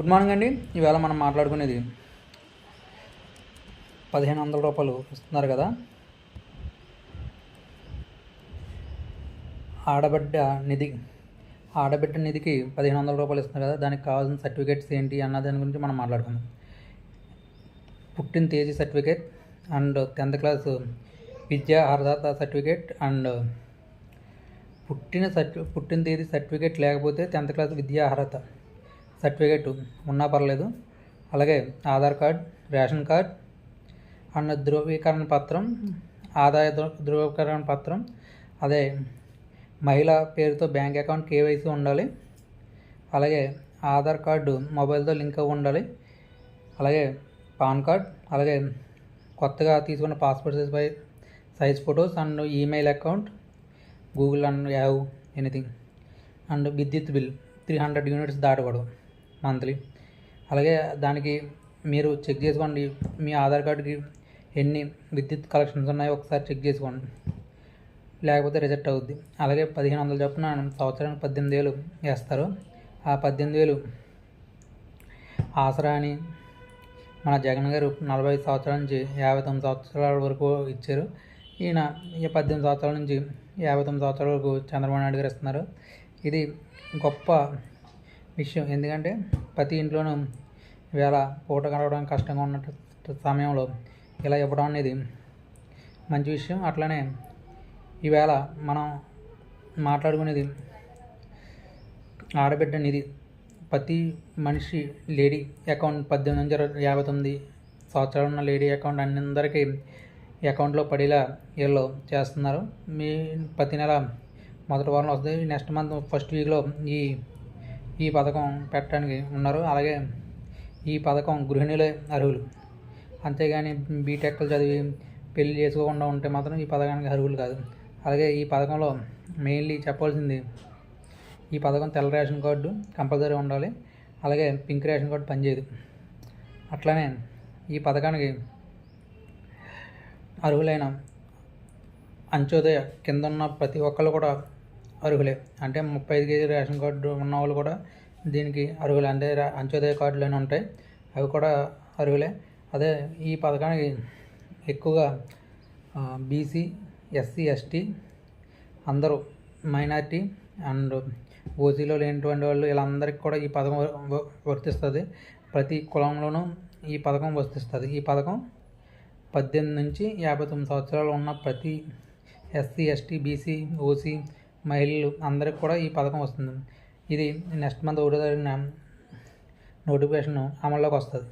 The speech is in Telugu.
గుడ్ మార్నింగ్ అండి. ఈవేళ మనం మాట్లాడుకునేది పదిహేను వందల రూపాయలు ఇస్తున్నారు కదా. ఆడబిడ్డ నిధి ఆడబిడ్డ నిధికి పదిహేను వందల రూపాయలు ఇస్తున్నారు కదా. దానికి కావాల్సిన సర్టిఫికేట్స్ ఏంటి అన్న దాని గురించి మనం మాట్లాడుకుందాం. పుట్టిన తేదీ సర్టిఫికేట్ అండ్ టెన్త్ క్లాస్ విద్యా అర్హత సర్టిఫికేట్ అండ్ పుట్టిన సర్టి పుట్టిన తేదీ సర్టిఫికేట్ లేకపోతే టెన్త్ క్లాస్ విద్యా అర్హత. సర్టిఫికేట్ ఉన్నా పర్లేదు. అలాగే Aadhaar card ration card and ధృవీకరణ పత్రం ఆదాయ ధృవీకరణ పత్రం అదే మహిళ పేరుతో బ్యాంక్ అకౌంట్ కేవైసీ ఉండాలి. అలాగే ఆధార్ కార్డు మొబైల్తో లింక్ అయి ఉండాలి. అలాగే పాన్ కార్డ్ అలాగే కొత్తగా తీసుకున్న passport size pi size photos and email account Google and యావ్ anything and విద్యుత్ బిల్ త్రీ హండ్రెడ్ యూనిట్స్ దాటకూడదు. మంత్లీ. అలాగే దానికి మీరు చెక్ చేసుకోండి. మీ ఆధార్ కార్డుకి ఎన్ని విద్యుత్ కలెక్షన్స్ ఉన్నాయో ఒకసారి చెక్ చేసుకోండి. లేకపోతే రిజెక్ట్ అవుద్ది. అలాగే పదిహేను వందలు చొప్పున సంవత్సరానికి పద్దెనిమిది వేలు వేస్తారు. ఆ పద్దెనిమిది వేలు ఆసరా అని మన జగన్ గారు నలభై ఐదు సంవత్సరాల నుంచి యాభై తొమ్మిది సంవత్సరాల వరకు ఇచ్చారు. ఈయన ఈ పద్దెనిమిది సంవత్సరాల నుంచి యాభై తొమ్మిది సంవత్సరాల వరకు చంద్రబాబు నాయుడు గారు ఇస్తున్నారు. ఇది గొప్ప విషయం. ఎందుకంటే ప్రతి ఇంట్లోనూ వేళ పూట గడవడం కష్టంగా ఉన్న సమయంలో ఇలా ఇవ్వడం అనేది మంచి విషయం. అట్లనే ఈవేళ మనం మాట్లాడుకునేది ఆడబిడ్డ నిధి. ప్రతి మనిషి లేడీ అకౌంట్ పద్దెనిమిది నుంచి ఇరవై- యాభై తొమ్మిది సంవత్సరాలు ఉన్న లేడీ అకౌంట్ అందరికీ అకౌంట్లో పడేలా వీళ్ళు చేస్తున్నారు. మీ ప్రతి నెల మొదటి వారంలో వస్తుంది. నెక్స్ట్ మంత్ ఫస్ట్ వీక్లో ఈ ఈ పథకం పెట్టడానికి ఉన్నారు. అలాగే ఈ పథకం గృహిణులే అర్హులు. అంతేగాని బీటెక్లు చదివి పెళ్ళి చేసుకోకుండా ఉంటే మాత్రం ఈ పథకానికి అర్హులు కాదు. అలాగే ఈ పథకంలో మెయిన్లీ చెప్పాల్సింది ఈ పథకం తెల్ల రేషన్ కార్డు కంపల్సరీ ఉండాలి. అలాగే పింక్ రేషన్ కార్డు పనిచేయదు. అట్లానే ఈ పథకానికి అర్హులైన అంత్యోదయ కింద ఉన్న ప్రతి ఒక్కళ్ళు కూడా అర్హులే. అంటే ముప్పై ఐదు కేజీ రేషన్ కార్డు ఉన్న వాళ్ళు కూడా దీనికి అర్హులే. అంటే అంత్యోదయ కార్డులు అని ఉంటాయి. అవి కూడా అర్హులే. అదే ఈ పథకానికి ఎక్కువగా బీసీ ఎస్సీ ఎస్టీ అందరూ మైనారిటీ అండ్ ఓసీలో లేనటువంటి వాళ్ళు వీళ్ళందరికీ కూడా ఈ పథకం వర్తిస్తుంది. ప్రతి కులంలోనూ ఈ పథకం వర్తిస్తుంది. ఈ పథకం పద్దెనిమిది నుంచి యాభై తొమ్మిది సంవత్సరాలు ఉన్న ప్రతి ఎస్సీ ఎస్టీ బీసీ ఓసీ మహిళలు అందరికి కూడా ఈ పథకం వస్తుంది ఇది నెక్స్ట్ మంత్ ఒకటో తారీఖున నోటిఫికేషన్ అమల్లోకి వస్తుంది.